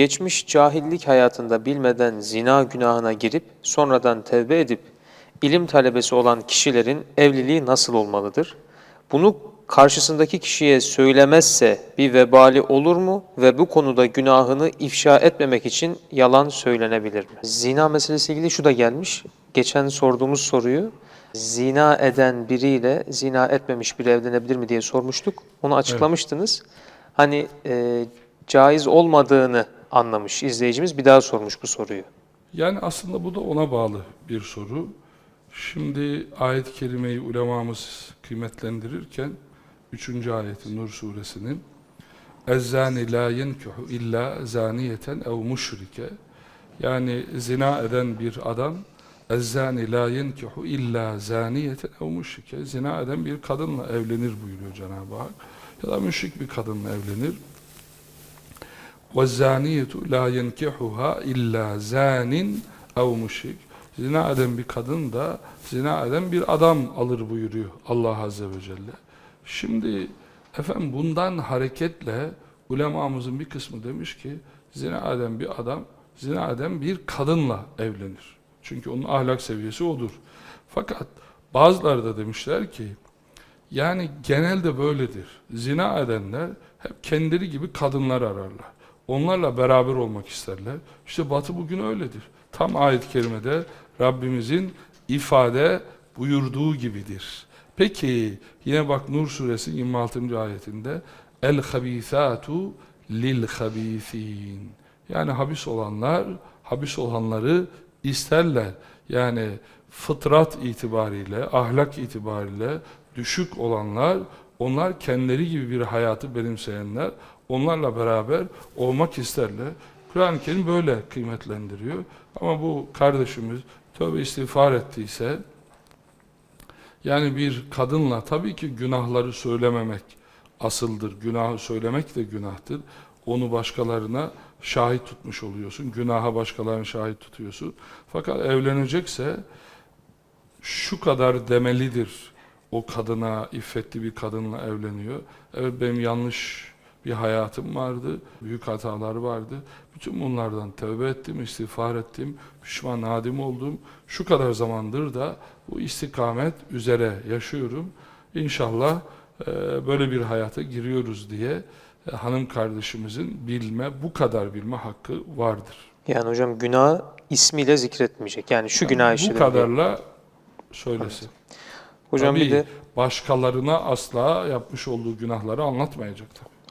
geçmiş cahillik hayatında bilmeden zina günahına girip sonradan tevbe edip ilim talebesi olan kişilerin evliliği nasıl olmalıdır? Bunu karşısındaki kişiye söylemezse bir vebali olur mu ve bu konuda günahını ifşa etmemek için yalan söylenebilir mi? Zina meselesiyle ilgili şu da gelmiş. Geçen sorduğumuz soruyu zina eden biriyle zina etmemiş biri evlenebilir mi diye sormuştuk. Onu açıklamıştınız. Hani e, caiz olmadığını anlamış izleyicimiz bir daha sormuş bu soruyu. Yani aslında bu da ona bağlı bir soru. Şimdi ayet-i kerimeyi ulemamız kıymetlendirirken 3. ayeti Nur suresinin Ezzani la yenkuhu illa zaniyeten ev müşrike Yani zina eden bir adam Ezzani la yenkuhu illa zaniyeten ev müşrike Zina eden bir kadınla evlenir buyuruyor Cenab-ı Hak. Ya da müşrik bir kadınla evlenir. وَالزَّانِيَةُ لَا يَنْكِحُهَا اِلَّا زَانٍ اَوْ مُشْرِكٍ Zina eden bir kadın da zina eden bir adam alır buyuruyor Allah Azze ve Celle. Şimdi efendim bundan hareketle ulemamızın bir kısmı demiş ki zina eden bir adam zina eden bir kadınla evlenir. Çünkü onun ahlak seviyesi odur. Fakat bazıları da demişler ki yani genelde böyledir. Zina edenler hep kendileri gibi kadınlar ararlar. Onlarla beraber olmak isterler. İşte Batı bugün öyledir. Tam ayet-i kerimede Rabbimizin ifade buyurduğu gibidir. Peki yine bak Nur suresi 26. ayetinde el habisatu lil habisin. Yani habis olanlar habis olanları isterler. Yani fıtrat itibariyle, ahlak itibariyle düşük olanlar, onlar kendileri gibi bir hayatı benimseyenler, onlarla beraber olmak isterler. Kur'an-ı Kerim böyle kıymetlendiriyor. Ama bu kardeşimiz tövbe istiğfar ettiyse, yani bir kadınla tabii ki günahları söylememek asıldır. Günahı söylemek de günahtır. Onu başkalarına şahit tutmuş oluyorsun. Günaha başkalarını şahit tutuyorsun. Fakat evlenecekse şu kadar demelidir. O kadına, iffetli bir kadınla evleniyor. Evet benim yanlış bir hayatım vardı, büyük hatalar vardı. Bütün bunlardan tövbe ettim, istiğfar ettim, pişman, nadim oldum. Şu kadar zamandır da bu istikamet üzere yaşıyorum. İnşallah e, böyle bir hayata giriyoruz diye e, hanım kardeşimizin bilme, bu kadar bilme hakkı vardır. Yani hocam günah ismiyle zikretmeyecek. Yani şu Yani günah bu işledim. diye. kadarla söylesin. Hocam Tabii bir de başkalarına asla yapmış olduğu günahları anlatmayacak tabii.